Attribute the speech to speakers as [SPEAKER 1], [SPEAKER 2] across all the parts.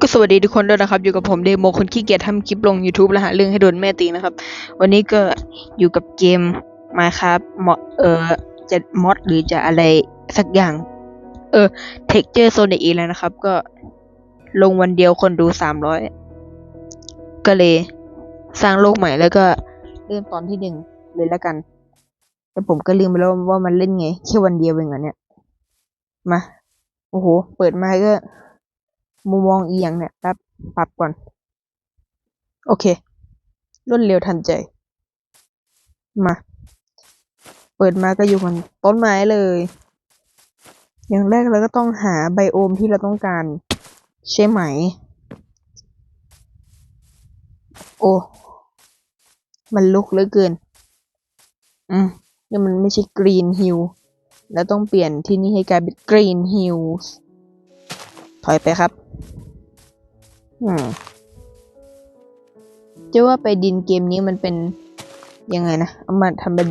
[SPEAKER 1] ก็สวัสดีทุกคนด้วยนะครับ อยู่กับผมเดโมคนขี้เกียจทำคลิปลง YouTube และหาเรื่องให้โดนแม่ตีนะครับ วันนี้ก็อยู่กับเกม Minecraft มอเออจะมอดหรือจะอะไรสักอย่าง เออ Texture Sonic อีกแล้วนะครับ ก็ลงวันเดียวคนดูสามร้อยก็เลยสร้างโลกใหม่แล้วก็เริ่มตอนที่หนึ่งเลยแล้วกัน แต่ผมก็ลืมไปแล้วว่ามันเล่นไงแค่วันเดียวเองเหรอเนี่ยมาโอ้โห เปิดมาก็ มุมมองอีหยังเนี่ย แป๊บ ปรับก่อน โอเค รวดเร็วทันใจ มา เปิดมาก็อยู่บนต้นไม้เลย อย่างแรกเราก็ต้องหาไบโอมที่เราต้องการ ใช่ไหม โอ้ มันลุกเหลือเกิน อืมนี่มันไม่ใช่กรีนฮิลแล้วต้องเปลี่ยนที่นี่ให้กลายเป็นกรีนฮิล ถอยไปครับ อืมจะว่าไปดินเกมนี้มันเป็นยังไงนะเอามาทำเป็น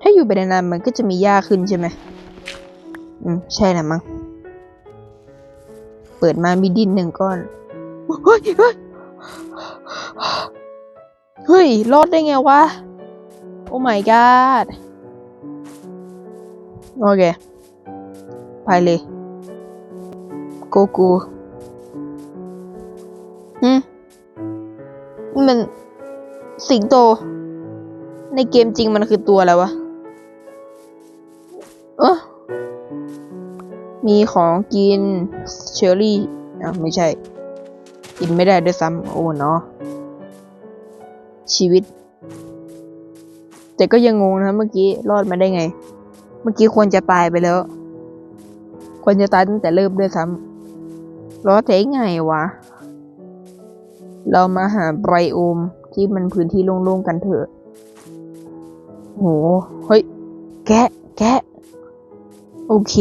[SPEAKER 1] ถ้าอยู่ไปนานๆมันก็จะมีหญ้าขึ้นใช่ไหมอืมใช่แหละมั้งเปิดมามีดินหนึ่งก้อนเฮ้ยเฮ้ยเฮ้ยรอดได้ไงวะ โอ้ my god โอเค ไปเลย โกกูหืมมันสิงโต ในเกมจริงมันคือตัวอะไรวะ เออมีของกินเชอร์รี่อะไม่ใช่ กินไม่ได้ด้วยซ้ำโอ้เนาะชีวิต แต่ก็ยังงงนะเมื่อกี้รอดมาได้ไง เมื่อกี้ควรจะตายไปแล้ว ควรจะตายตั้งแต่เริ่มด้วยซ้ำ รอดได้ไงวะ เรามาหาไบรโอมที่มันพื้นที่โล่งๆกันเถอะ โห เฮ้ย แกะ แกะ โอเค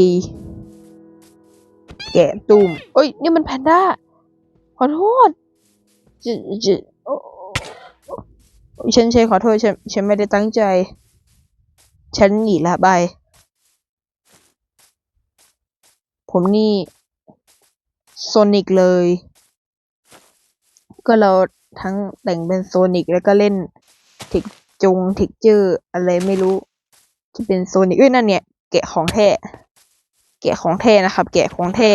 [SPEAKER 1] แกะตุ่มเอ้ย นี่มันแพนด้า ขอโทษจะจะโอ้ฉันใช่ขอโทษฉันฉันไม่ได้ตั้งใจ ฉันหนีละบาย ผมนี่ โซนิกเลย ก็เราทั้งแต่งเป็นโซนิกแล้วก็เล่นทิกจงทิกเจอร์อะไรไม่รู้ ที่เป็นโซนิกเอ้ยนั่นเนี่ย แกะของแท้แกะของแท้นะครับ แกะของแท้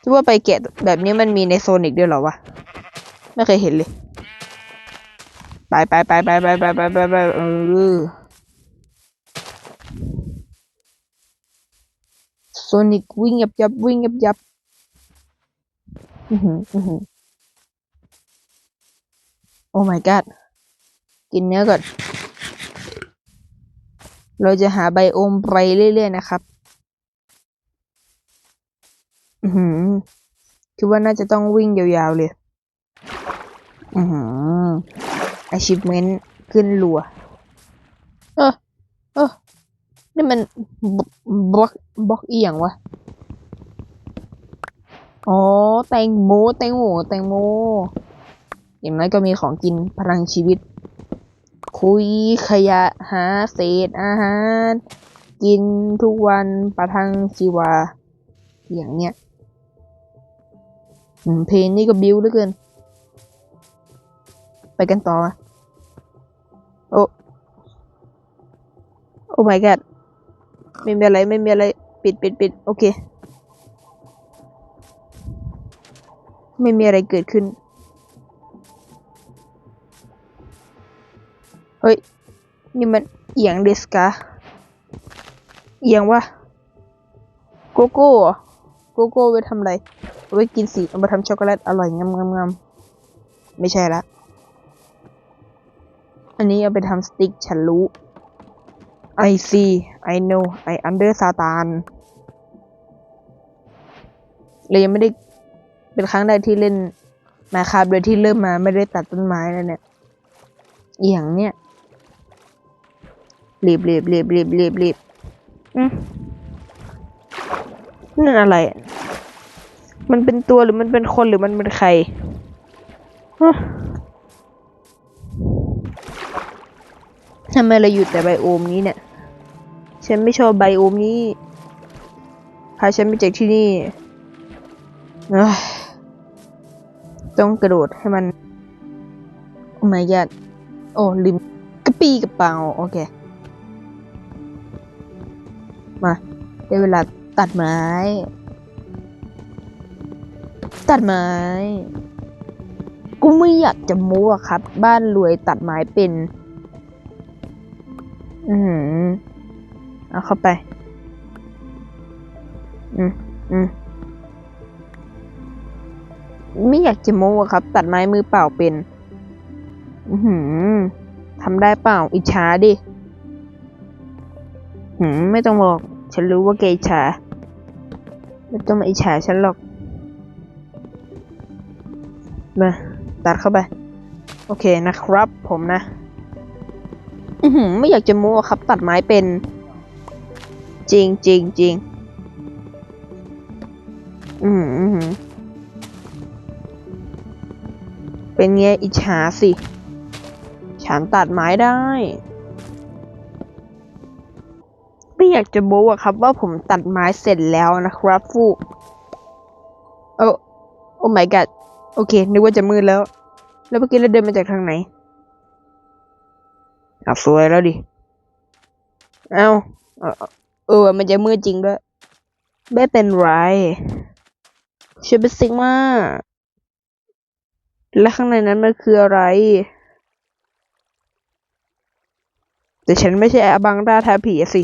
[SPEAKER 1] ที่ว่าไปแกะแบบนี้มันมีในโซนิกด้วยเหรอวะ ไม่เคยเห็นเลยไปไปไปไปไปไปไปไปไปเออโซนิกวิ่งยับยับวิ่งยับยับ อือหืออือหือโอ้ my god กินเนื้อก่อน เราจะหาไบโอมไปเรื่อยๆนะครับ อือหือคิดว่าน่าจะต้องวิ่งยาวๆเลย อือหือ achievement ขึ้นรัว เออเออนี่มันบล็อกบล็อกอีหยังวะ อ๋อแตงโมแตงโมแตงโมอย่างน้อยก็มีของกินพลังชีวิต คุยขยะหาเศษอาหาร กินทุกวันประทังชีวา อย่างเนี้ยเพลงนี่ก็บิวเหลือเกิน ไปกันต่อมาโอ้โอ้ my god ไม่มีอะไรไม่มีอะไร ปิดปิดปิดโอเค ไม่มีอะไรเกิดขึ้น เฮ้ย นี่มันเอียงเดสกาเอียงวะโกโก้โกโก้ไว้ทำอะไรไว้กินสิเอามาทำช็อกโกแลตอร่อยงามงามงามไม่ใช่ละ อันนี้เอาไปทำสติ๊กฉันรู้ I see I know I under ซาตานเลยยังไม่ได้ เป็นครั้งแรกที่เล่นมาคาบโดยที่เริ่มมาไม่ได้ตัดต้นไม้แล้วเนี่ยอย่างเนี้ยรีบรีบรีบรีบรีบรีบนั่นอะไร มันเป็นตัวหรือมันเป็นคนหรือมันเป็นใครทำไมเราอยู่แต่ไบโอมนี้เนี่ย ฉันไม่ชอบไบโอมนี้ พาฉันไปจากที่นี่เอ้ย ต้องกระโดดให้มันโอ้ my god โอ้ลืมกระปีกระเป๋าโอเค มาได้เวลาตัดไม้ ตัดไม้ กูไม่อยากจะมูอะครับ บ้านรวยตัดไม้เป็น อือหือเอาเข้าไป อืมอืม ไม่อยากจะโม้อะครับ ตัดไม้มือเปล่าเป็น อือหือทำได้เปล่า อิจฉาดิหืมไม่ต้องบอก ฉันรู้ว่าแกอิจฉาไม่ต้องมาอิจฉาฉันหรอก มาตัดเข้าไป โอเคนะครับผมนะ อือหือไม่อยากจะโม้อะครับ ตัดไม้เป็น จริงจริงจริงอือหืออื้ เป็นไงอิจฉาสิ ฉันตัดไม้ได้ ไม่อยากจะโม้อะครับว่าผมตัดไม้เสร็จแล้วนะครับฟูโอ้โอ้ my god โอเค นึกว่าจะมืดแล้ว แล้วเมื่อกี้เราเดินมาจากทางไหนอะสวยแล้วดิ เอ้าเออเออ มันจะมืดจริงด้วย ไม่เป็นไรฉันเป็นซิกมา และข้างในนั้นมันคืออะไร แต่ฉันไม่ใช่อบังดาทาผีสิ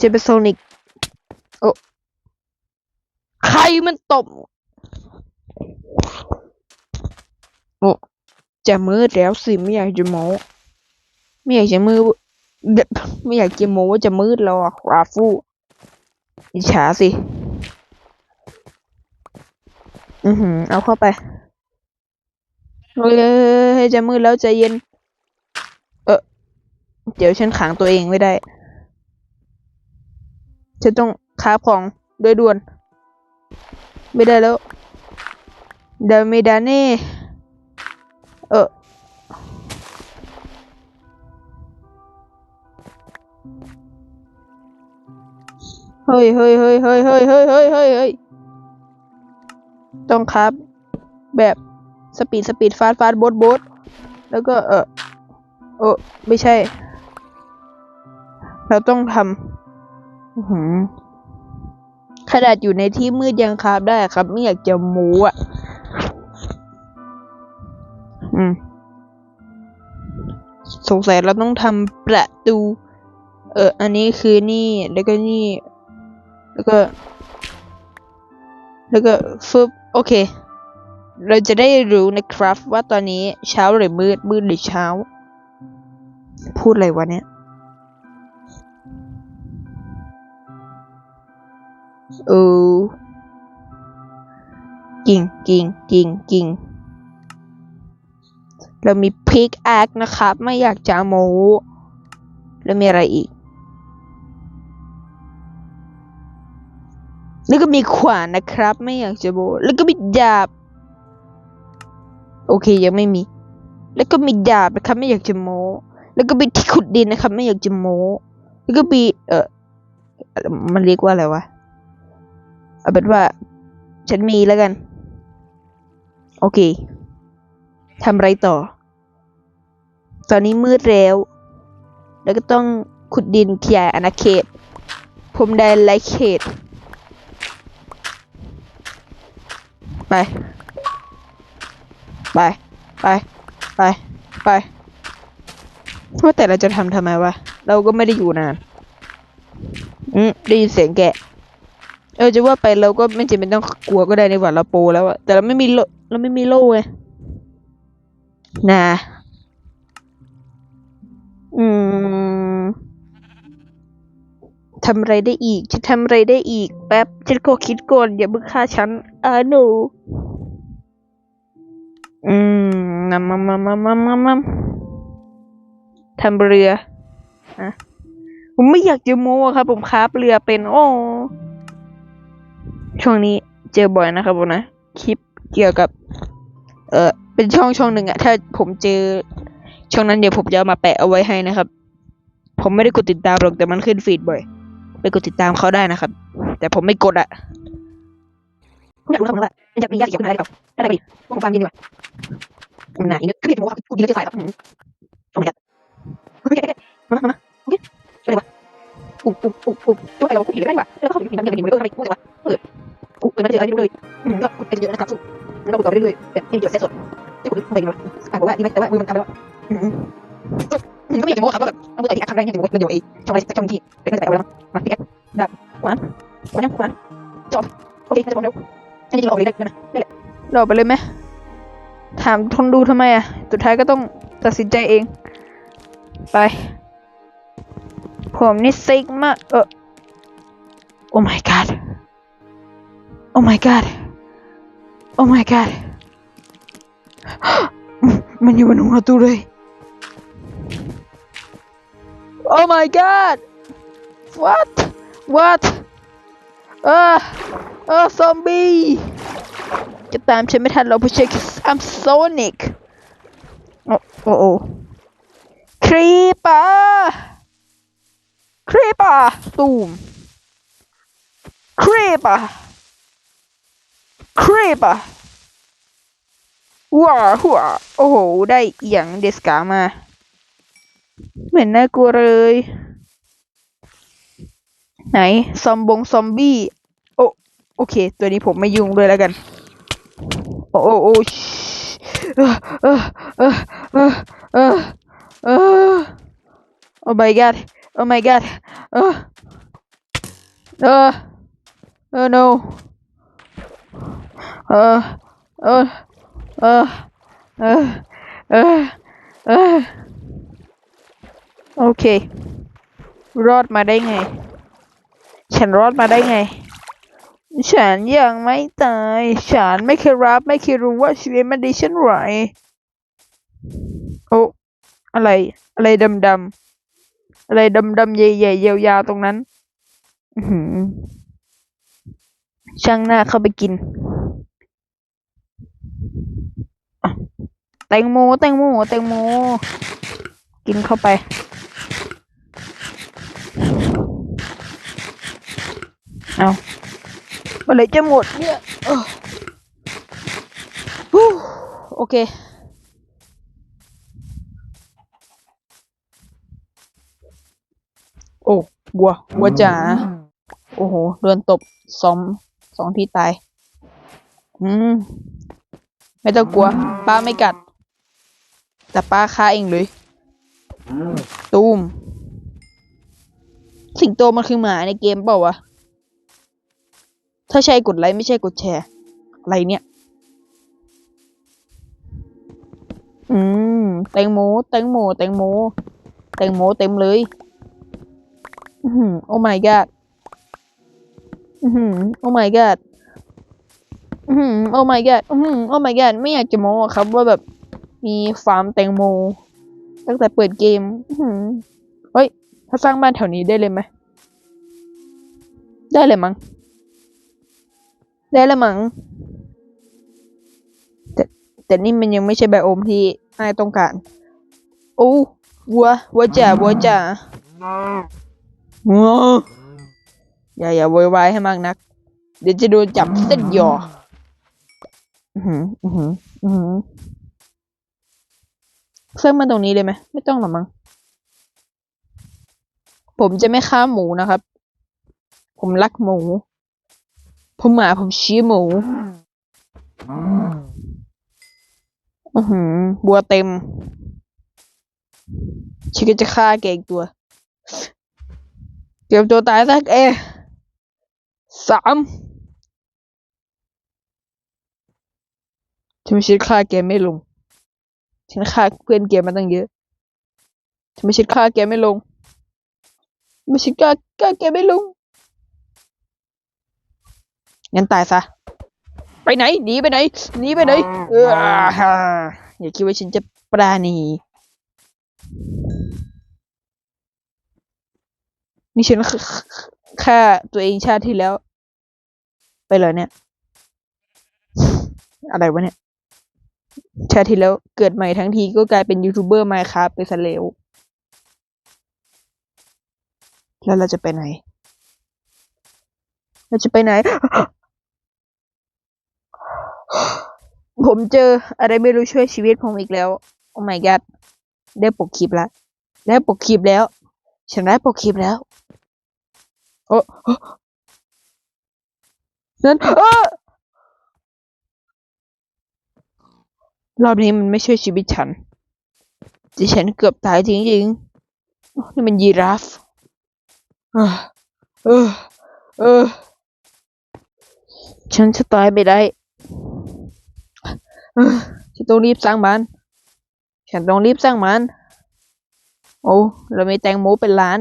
[SPEAKER 1] ฉันเป็นโซนิกโอ้ใครมันตบ โอ้จะมืดแล้วสิไม่อยากจะโม้ไม่อยากจะมืดไม่อยากจะโม้ว่าจะมืดแล้วอะราฟูอิจฉาสิ อือหือ เอาเข้าไป เฮ้ยจะมืดแล้วใจเย็น เออเดี๋ยวฉันขังตัวเองไม่ได้ ฉันต้องค้าของโดยด่วน ไม่ได้แล้วเดมิดาเน่เออเฮ้ยเฮ้ยเฮ้ยเฮ้ยเฮ้ยเฮ้ยเฮ้ยเฮ้ยเฮ้ยต้องครับแบบ สปีดสปีดฟาดฟาดโบดโบดแล้วก็เออเออไม่ใช่ เราต้องทำขนาดอยู่ในที่มืดยังคาบได้ครับ ไม่อยากจะหมูอะ อืมสงสัยเราต้องทำประตู เออ อันนี้คือนี่ แล้วก็นี่ แล้วก็ แล้วก็ฟึบโอเค เราจะได้รู้นะครับว่าตอนนี้เช้าหรือมืด มืดหรือเช้า พูดอะไรวะเนี่ย เออกิ่งกิ่งกิ่งกิ่งเรามีพิกแอคนะครับ ไม่อยากจะโมแล้วมีอะไรอีก แล้วก็มีขวานนะครับ ไม่อยากจะโมแล้วก็มีดาบ โอเคยังไม่มี แล้วก็มีดาบนะครับ ไม่อยากจะโมแล้วก็มีที่ขุดดินนะครับ ไม่อยากจะโมแล้วก็มีเออมันเรียกว่าอะไรวะเอาเป็นว่า ฉันมีแล้วกัน โอเคทำไรต่อ ตอนนี้มืดแล้ว แล้วก็ต้องขุดดินขยายอาณาเขตพรมแดนแลเขต ไป ไป ไป ไป ไปว่าแต่เราจะทำทำไมวะ เราก็ไม่ได้อยู่นาน อืมได้ยินเสียงแกะ เออจะว่าไปเราก็ไม่จำเป็นต้องกลัวก็ได้ในหว่าเราโปแล้วอะแต่เราไม่มีโลเราไม่มีโล่ไงนะอืมทำอะไรได้อีก จะทำอะไรได้อีก แป๊บฉันขอคิดก่อนอย่าเพิ่งฆ่าฉันอ่าหนู นำมามามามามามทำเรืออะผมไม่อยากจะโม้อะครับ ผมคราฟเรือเป็น โอ้ ช่วงนี้เจอบ่อยนะครับผมนะ คลิปเกี่ยวกับ เออเป็นช่องช่องหนึ่งอะถ้าผมเจอ ช่องนั้นเดี๋ยวผมจะามาแปะเอาไว้ให้นะครับ ผมไม่ได้กดติดตามหรอกแต่มันขึ้นฟีดบ่อยไปกดติดตามเขาได้นะครับ แต่ผมไม่กดอะผมอยากรู้นะครับว่ามันจะมียาสีเขียวขึ้นมาได้หรือเปล่าได้ไหมผมฟังยินดีกว่า อืมน่ะอีกนิดคือเห็นผมว่ากูยิงแล้วจะใส่ครับอืมโอ้ my god เฮ้ยมามาโอเคอะไรวะปุ๊บปุ๊บปุ๊บปุ๊บตัวไอ้เราปุ๊บอยู่ได้ดีกว่าแล้วก็เข้าไปอยู่ในน้ำยังไงดีเออทำไมพูดจังวะเออกูเปิดมาเจออะไรไม่รู้เลยอืมก็กูไปเยอะนะครับสู้แล้วก็กูต่อไปเรื่อยๆแบบไม่มีจุดเซตสดที่กูไปกันวะอะบอกว่าดีไหมแต่ว่ามือมันทำแล้วอืมอืมก็ไม่อยากจะโม้ครับว่าแบบเอามือแต่ที่อัครั้งแรกเนี่ยถือว่าเดี๋ยวไอ้ช่องอะไรช่องที่เป็นน่าจะไปเอาแล้วมาพี่แอ๊ดับหวานหวานยังหวานจบโอเคจะพร้อมแล้วอันนี้เราออกเลยได้นะได้แหละเราไปเลยไหม ถามทนดูทำไมอะสุดท้ายก็ต้องตัดสินใจเอง ไป ผมนี่ซิกมากเออ Oh my god Oh my god Oh my god มันอยู่บนหัวตูเลย Oh my god What What เออเออซอมบี้ จะตามฉันไม่ทันเราเพราะฉันคือ I'm Sonic โอ้โอ้โอ้ครีปาครีปาตูมครีปาครีปาว้าหัวโอ้โห ได้เอียงเดสกามา เหมือนน่ากลัวเลย ไหน ซอมบงซอมบี้ โอโอเค ตัวนี้ผมไม่ยุ่งด้วยแล้วกัน โอ้โอ้โอ้ชิเออเออเออเออเออเออ Oh my god Oh my god เออเออเออ no เออเออเออเออเออเฉันยังไม่ตาย ฉันไม่เคยรับไม่เคยรู้ว่าชีวิตมันดีเช่นไรโอ้อะไร อะไรดำดำอะไรดำดำๆใหญ่ๆยาวๆตรงนั้นช่างหน้าเข้าไปกินแตงโมแตงโมแตงโม กินเข้าไป เอา มื่อไรจะหมดเนี่ยโอเค โอ้วัววัวจ๋าโอ้โหโดนตบสองสองที่ตาย อืม ไม่ต้องกลัว ป้าไม่กัด แต่ป้าฆ่าเองเลย ตูม สิงโตมันคือหมาในเกมเปล่าวะ ถ้าใช่กดไลค์ไม่ใช่กดแชร์อะไรเนี่ย อืมแตงโมแตงโมแตงโมแตงโมเต็มเลย อือโอ้ my god อือหือโอ้ my god อือหือโอ้ my god อือหือโอ้ my god ไม่อยากจะโม้อะครับว่าแบบมีฟาร์มแตงโม ตั้งแต่เปิดเกม อือหือเฮ้ยถ้าสร้างบ้านแถวนี้ได้เลยไหมได้เลยมั้ง ได้และมั้งแต่แต่นี่มันยังไม่ใช่ไบโอมที่นายต้องการ โอ้วัววัวจ๋าวัวจ๋าวัวอย่าอย่าโวยวายให้มากนัก เดี๋ยวจะโดนจับเส้นหยออือหืออือหืออือหือเครื่องมาตรงนี้เลยไหมไม่ต้องหรอกมั้งผมจะไม่ฆ่าหมูนะครับ ผมรักหมู ผมหมาผมชี้หมูอือหือบัวเต็มฉันก็จะฆ่าแกอีกตัวเตรียมตัวตายสักเอสามทำไมฉันฆ่าแกไม่ลง ฉันฆ่าเพื่อนแกมาตั้งเยอะทำไมฉันฆ่าแกไม่ลง ไมฉันฆ่าฆ่าแกไม่ลง งั้นตายซะ ไปไหนหนีไปไหนหนีไปไหนเอออย่าคิดว่าฉันจะปราณี นี่ฉันฆ่าฆ่าตัวเองชาติที่แล้ว ไปเลยเนี่ย อะไรวะเนี่ย ชาติที่แล้วเกิดใหม่ทั้งทีก็กลายเป็นยูทูบเบอร์ไมค์ครับไปซะแล้วแล้วเราจะไปไหน เราจะไปไหน ผมเจออะไรไม่รู้ช่วยชีวิตผมอีกแล้ว โอ้ my god ได้ปกคลิปแล้วได้ปกคลิปแล้ว ฉันได้ปกคลิปแล้ว โอ้โอ้นั่นเออรอบนี้มันไม่ช่วยชีวิตฉันที่ฉันเกือบตายจริงๆนี่มันยีราฟเออเออ เออ ฉันจะตายไปได้ ฉันต้องรีบสร้างบ้าน ฉันต้องรีบสร้างบ้าน โอ้ เรามีแตงโมเป็นล้าน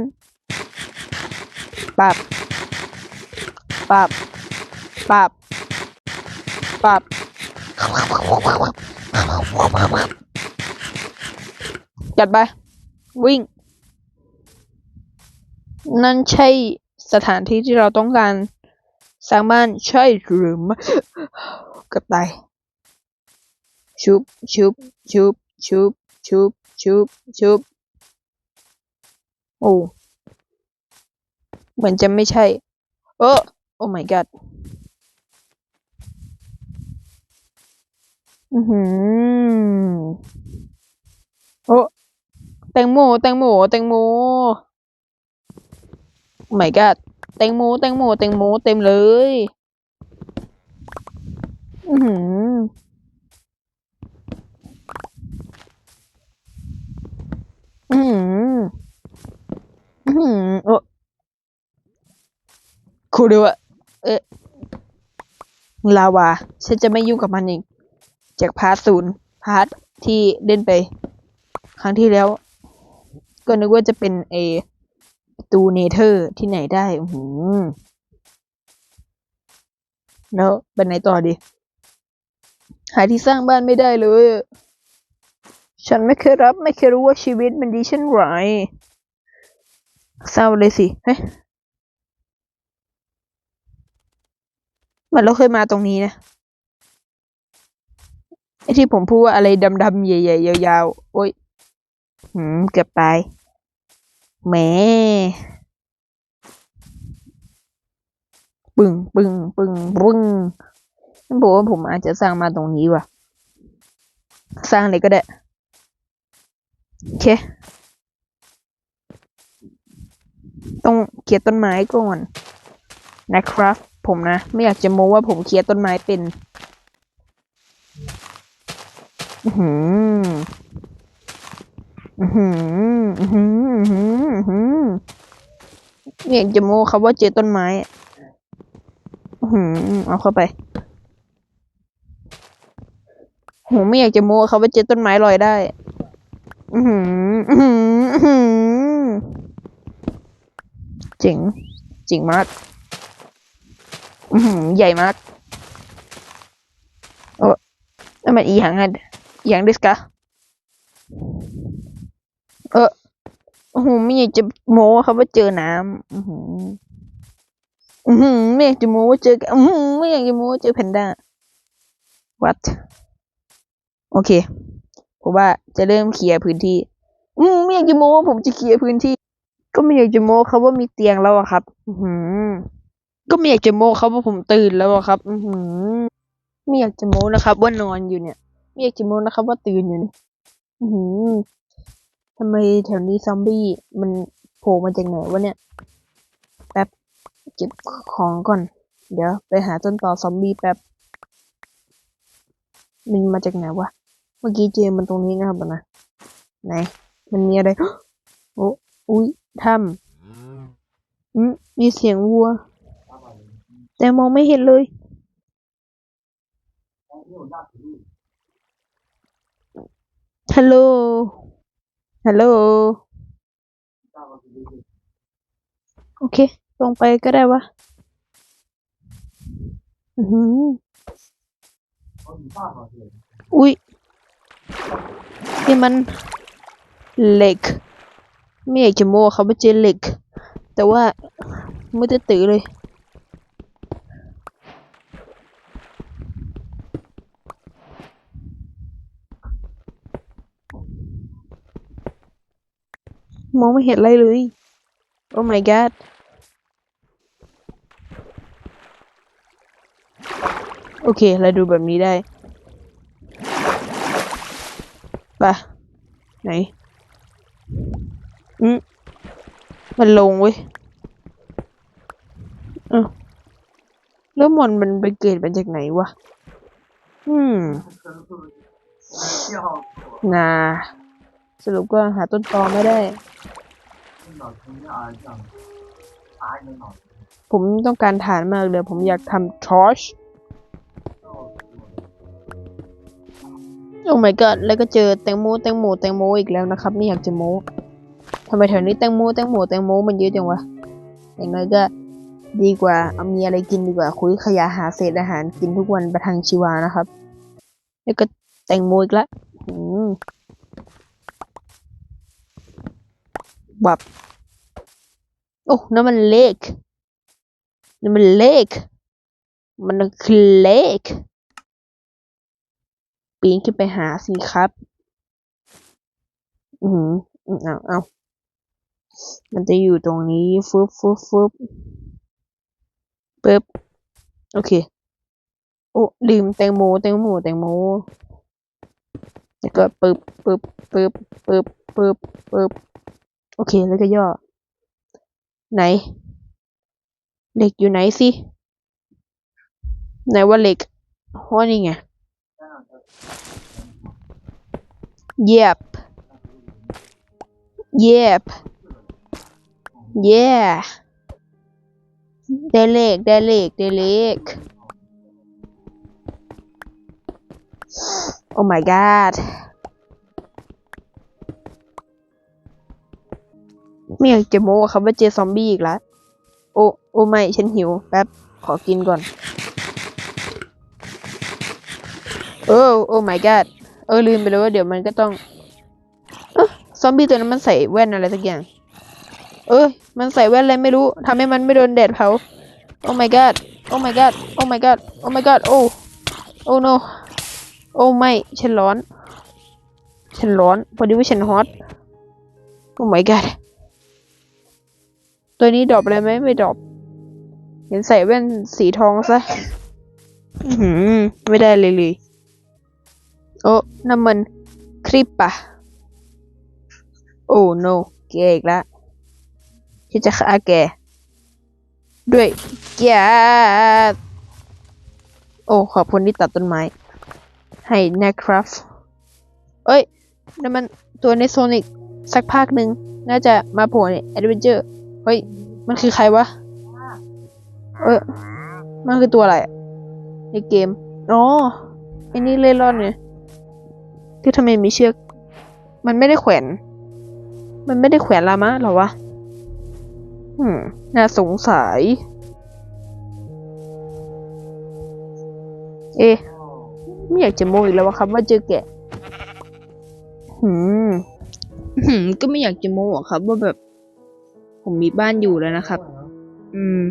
[SPEAKER 1] ปับปับปับปับจัดไป วิ่ง นั่นใช่สถานที่ที่เราต้องการสร้างบ้านใช่หรือไม่กับตาย ชุบชุบชุบชุบชุบชุบชุบโอ้เหมือนจะไม่ใช่โอ้โอ้ my god อือหือโอ้แตงโมแตงโมแตงโมโอ้ my god แตงโมแตงโมแตงโมเต็มเลย อือหือ อือหืออือหือโอ้คูเดียวอะเอ๊ะลาวา ฉันจะไม่ยุ่งกับมันอีก จากพาร์ทศูนย์พาร์ทที่เล่นไป ครั้งที่แล้ว ก็นึกว่าจะเป็นเอประตูเนเธอร์ที่ไหนได้ อือหือแล้วไปไหนต่อดี หาที่สร้างบ้านไม่ได้เลย ฉันไม่เคยรับไม่เคยรู้ว่าชีวิตมันดีเช่นไรเศร้าเลยสิเฮ้ยมือนเราเคยมาตรงนี้นะไอที่ผมพูดว่าอะไรดำๆใหญ่ๆยาวๆ โอ้ยหืมเกือบตายแหมปึ้งปึ้งปึ้งปึ้งฉันบอกว่าผมอาจจะสร้างมาตรงนี้ว่ะ สร้างเลยก็ได้ โอเค ต้องเคลียร์ต้นไม้ก่อนนะครับ ผมนะ ไม่อยากจะโม้ว่าผมเคลียร์ต้นไม้เป็นอือหืออือหืออือหืออือหืออือหือไม่อยากจะโม้ครับว่าเจอต้นไม้อือหือเอาเข้าไปโหไม่อยากจะโม้ครับว่าเจอต้นไม้ลอยได้ อือหืออือหืออือหือเจ๋งเจ๋งมาก อือหือใหญ่มาก โอ้นั่นมันอีหยังอะอีหยังดิสกะเออโอ้โหไม่อยากจะโม้ครับว่าเจอน้ำอือหืออือหือไม่อยากจะโม้ว่าเจออือหือไม่อยากจะโม้ว่าเจอแพนด้า what โอเค ผมว่าจะเริ่มเคลียร์พื้นที่ อืมไม่อยากจะโม้ผมจะเคลียร์พื้นที่ ก็ไม่อยากจะโม้ครับว่ามีเตียงแล้วอะครับ อือหือก็ไม่อยากจะโม้ครับว่าผมตื่นแล้วอะครับ อือหือไม่อยากจะโม้นะครับ ว่านอนอยู่เนี่ยไม่อยากจะโม้นะครับ ว่าตื่นอยู่เนี่ยอือหือทำไมแถวนี้ซอมบี้มันโผล่มาจากไหนวะเนี่ยแป๊บเก็บของก่อน เดี๋ยว ไปหาต้นตอซอมบี้แป๊บมันมาจากไหนวะ เมื่อกี้เจอมันตรงนี้นะครับนะไหน มันมีอะไรโอ้อุ้ยถ้ำอืมมีเสียงวัว แต่มองไม่เห็นเลยฮัลโหลฮัลโหลโอเค ลงไปก็ได้วะ อือหืออุ้ย นี่มันเหล็ก ไม่อยากจะโม้เขาไม่เจอเหล็ก แต่ว่าไม่ได้ตื่นเลยมองไม่เห็นอะไรเลย โอ้ my god โอเค เราดูแบบนี้ได้ ไปะไหน อืมมันลงเว้ยเอ้าแล้วมอนมันไปเกิดมาจากไหนวะ อืมนาสรุปก็หาต้นตอไม่ได้ ผมต้องการฐานมากเลย ผมอยากทำทอช โอ้ my god แล้วก็เจอแตงโมแตงโมแตงโมอีกแล้วนะครับไม่อยากจะโมทำไมแถวนี้แตงโมแตงโมแตงโมมันเยอะจังวะอย่างน้อยก็ดีกว่าเอามีอะไรกินดีกว่า คุยขยะหาเศษอาหารกินทุกวันประทังชีวานะครับ แล้วก็แตงโมอีกแล้วอืมบับโอ้นั่นมันเลขนั่นมันเลขมันคือเลข ปีนขึ้นไปหาสิครับอือหืออืมเอาเอามันจะอยู่ตรงนี้ฟึบฟึบฟึบปึ๊บ โอเค โอ้ลืมแตงโมแตงโมแตงโมแล้วก็ปึ๊บปึ๊บปึ๊บปึ๊บปึ๊บปึ๊บ โอเค แล้วก็ย่อ ไหนเหล็กอยู่ไหนสิ ไหนว่าเหล็กว่านี่ไง Yep. Yep. Yeah. ได้เลขได้เลขได้เลข Oh my god ไม่อยากจะโม้อะครับว่าเจอซอมบี้อีกแล้ว โอ้ โอ้ไม่ ฉันหิว แป๊บ ขอกินก่อน โอ้โอ้ my god เออลืมไปเลยว่าเดี๋ยวมันก็ต้องอซอมบี้ตัวนั้นมันใส่แว่นอะไรสักอย่าง เออมันใส่แว่นอะไรไม่รู้ทำให้มันไม่โดนแดดเผา โอ้ my god โอ้ my god โอ้ my god โอ้ my god โอ้ โอ้ no โอ้ไม่ ฉันร้อน ฉันร้อน พอดีว่าฉันฮอต โอ้ my god ตัวนี้ดรอปอะไรไหมไม่ดรอปเห็นใส่แว่นสีทองซะ อือหือไม่ได้เลยเลย โอ้น้ำมันคลิปปะโอ้ no แกอีกแล้วที่จะฆ่าแก ด้วยแก๊สโอ้ ขอบคุณที่ตัดต้นไม้ ให้นะครับเอ้ยนั่นมันตัวในโซนิกสักภาคหนึ่งน่าจะมาโผล่ในแอดเวนเจอร์ เฮ้ย มันคือใครวะ เอ้ยมันคือตัวอะไรในเกม อ๋อไอ้นี่เล่นร่อนเนี่ย ที่ทำไมมีเชือก มันไม่ได้แขวน มันไม่ได้แขวนลามะหรอวะ อืม น่าสงสัย เอ๊ะไม่อยากจะโมอีกแล้ววะครับว่าเจอแกะหืมหืม ก็ไม่อยากจะโมอะครับ ว่าแบบ ผมมีบ้านอยู่แล้วนะครับ อืม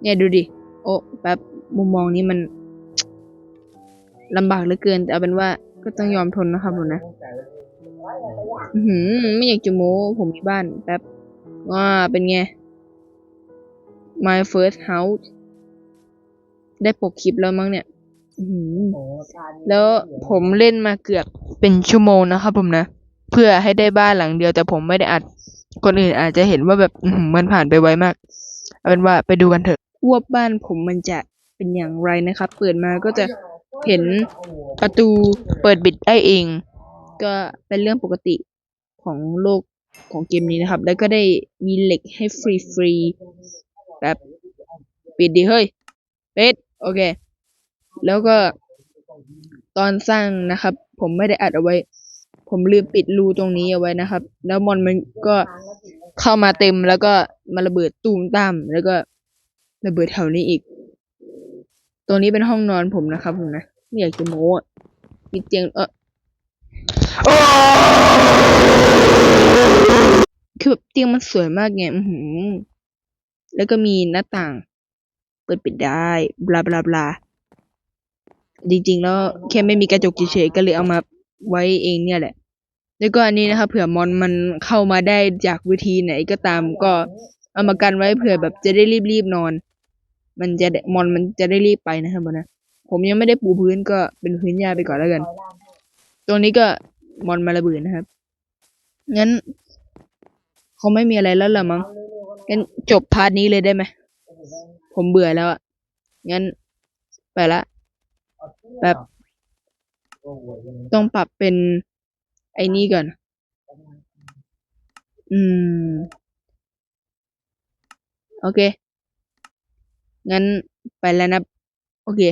[SPEAKER 1] เนี่ยดูดิ โอ้แป๊บมุมมองนี้มันลำบากเหลือเกิน แต่เอาเป็นว่าก็ต้องยอมทนนะครับผมนะอือหือไม่อยากจะโม้ผมมีบ้านแป๊บว่าเป็นไง my first house ได้ปกคลิปแล้วมั้งเนี่ยแล้วผมเล่นมาเกือบเป็นชั่วโมงนะครับผมนะ เพื่อให้ได้บ้านหลังเดียว แต่ผมไม่ได้อัด คนอื่นอาจจะเห็นว่าแบบมันผ่านไปไวมาก เอาเป็นว่าไปดูกันเถอะว่าบ้านผมมันจะเป็นอย่างไรนะครับ เปิดมาก็จะ เห็นประตูเปิดปิดได้เอง ก็เป็นเรื่องปกติของโลกของเกมนี้นะครับ แล้วก็ได้มีเหล็กให้ฟรีฟรีๆแบบปิดดีเฮ้ยปิดโอเค แล้วก็ตอนสร้างนะครับ ผมไม่ได้อัดเอาไว้ ผมลืมปิดรูตรงนี้เอาไว้นะครับ แล้วมอนมันก็เข้ามาเต็มแล้วก็มาระเบิดตูมตามแล้วก็ระเบิดแถวนี้อีก ตรงนี้เป็นห้องนอนผมนะครับผมนะไม่อยากจะโม้มีเตียงเออคือแบบเตียงมันสวยมากไงอือหือแล้วก็มีหน้าต่าง เปิดปิดได้บลาบลาบลาจริงๆ แล้วแค่ไม่มีกระจกเฉยๆก็เลยเอามาไว้เองเนี่ยแหละ แล้วก็อันนี้นะครับเผื่อมอนมันเข้ามาได้จากวิธีไหนก็ตามก็เอามากันไว้เผื่อแบบจะได้รีบๆนอน มันจะได้มอนมันจะได้รีบไปนะครับผมนะผมยังไม่ได้ปูพื้นก็เป็นพื้นหญ้าไปก่อนแล้วกัน ตรงนี้ก็มอนมาระเบิดนะครับ งั้นเขาไม่มีอะไรแล้วเหรอมั้ง งั้นจบพาร์ทนี้เลยได้ไหม ผมเบื่อแล้วอะงั้นไปละ แบบต้องปรับเป็นไอ้นี่ก่อน อืม โอเค งั้นไปแล้วนะ โอเค